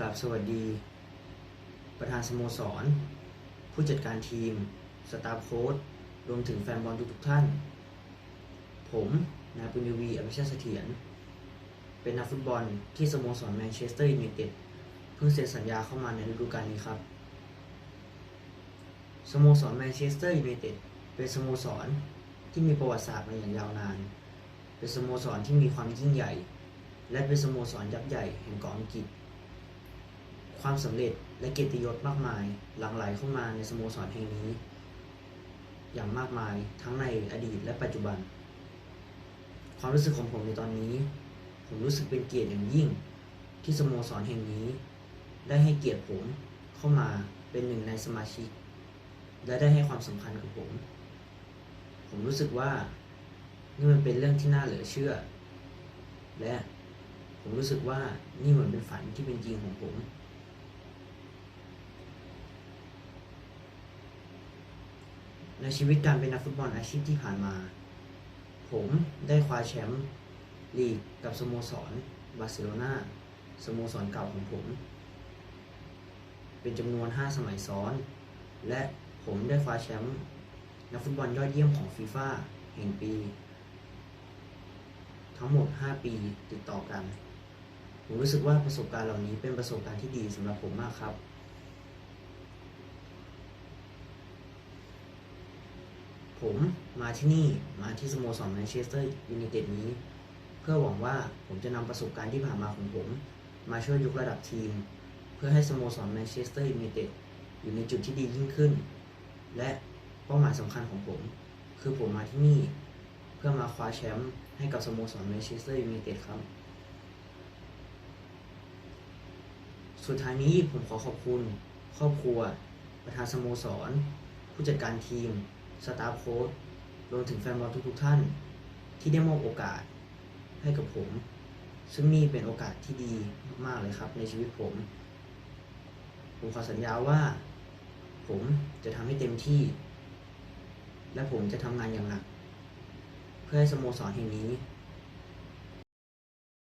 กราบสวัสดี ประธานสโมสร ผู้จัดการทีม สตาฟโค้ชรวมถึงแฟนบอลทุกๆท่าน ผมนายปุญญวี อภิชาติเสถียร เป็นนักฟุตบอลที่สโมสรแมนเชสเตอร์ยูไนเต็ดเพิ่งเซ็นสัญญาเข้ามาในฤดูกาลนี้ครับ สโมสรแมนเชสเตอร์ยูไนเต็ดเป็นสโมสรที่มีประวัติศาสตร์มาอย่างยาวนาน เป็นสโมสรที่มีความยิ่งใหญ่ และเป็นสโมสรยักษ์ใหญ่แห่งเกาะอังกฤษ ความสำเร็จและเกียรติยศมากมาย หลั่งไหลเข้ามาในสโมสรแห่งนี้ อย่างมากมายทั้งในอดีตและปัจจุบัน ความรู้สึกของผมในตอนนี้ ผมรู้สึกเป็นเกียรติอย่างยิ่ง ที่สโมสรแห่งนี้ ได้ให้เกียรติผมเข้ามาเป็นหนึ่งในสมาชิก และได้ให้ความสำคัญกับผม ผมรู้สึกว่านี่มันเป็นเรื่องที่น่าเหลือเชื่อ และผมรู้สึกว่านี่เหมือนเป็นฝันที่เป็นจริงของผม ในชีวิตการเป็นนักฟุตบอลอาชีพที่ผ่านมา ผมได้คว้าแชมป์ลีกกับสโมสรบาร์เซโลนาสโมสรเก่าของผม เป็นจำนวน 5 สมัยซ้อน และผมได้คว้าแชมป์นักฟุตบอลยอดเยี่ยมของฟีฟ่าแห่งปี ทั้งหมด 5 ปีติดต่อกัน ผมรู้สึกว่าประสบการณ์เหล่านี้เป็นประสบการณ์ที่ดีสำหรับผมมากครับ ผมมาที่นี่มาที่สโมสรแมนเชสเตอร์ยูไนเต็ดนี้ เพื่อหวังว่าผมจะนำประสบการณ์ที่ผ่านมาของผม มาช่วยยกระดับทีม เพื่อให้สโมสรแมนเชสเตอร์ยูไนเต็ดอยู่ในจุดที่ดียิ่งขึ้น และเป้าหมายสำคัญของผม คือผมมาที่นี่ เพื่อมาคว้าแชมป์ให้กับสโมสรแมนเชสเตอร์ยูไนเต็ดครับ สุดท้ายนี้ผมขอขอบคุณ ครอบครัว ประธานสโมสร ผู้จัดการทีม สตาฟโค้ชรวมถึงแฟนบอลทุกๆท่าน ที่ได้มอบโอกาสให้กับผม ซึ่งนี่เป็นโอกาสที่ดีมากๆเลยครับในชีวิตผม ผมขอสัญญาว่า ผมจะทำให้เต็มที่ และผมจะทำงานอย่างหนัก เพื่อให้สโมสรแห่งนี้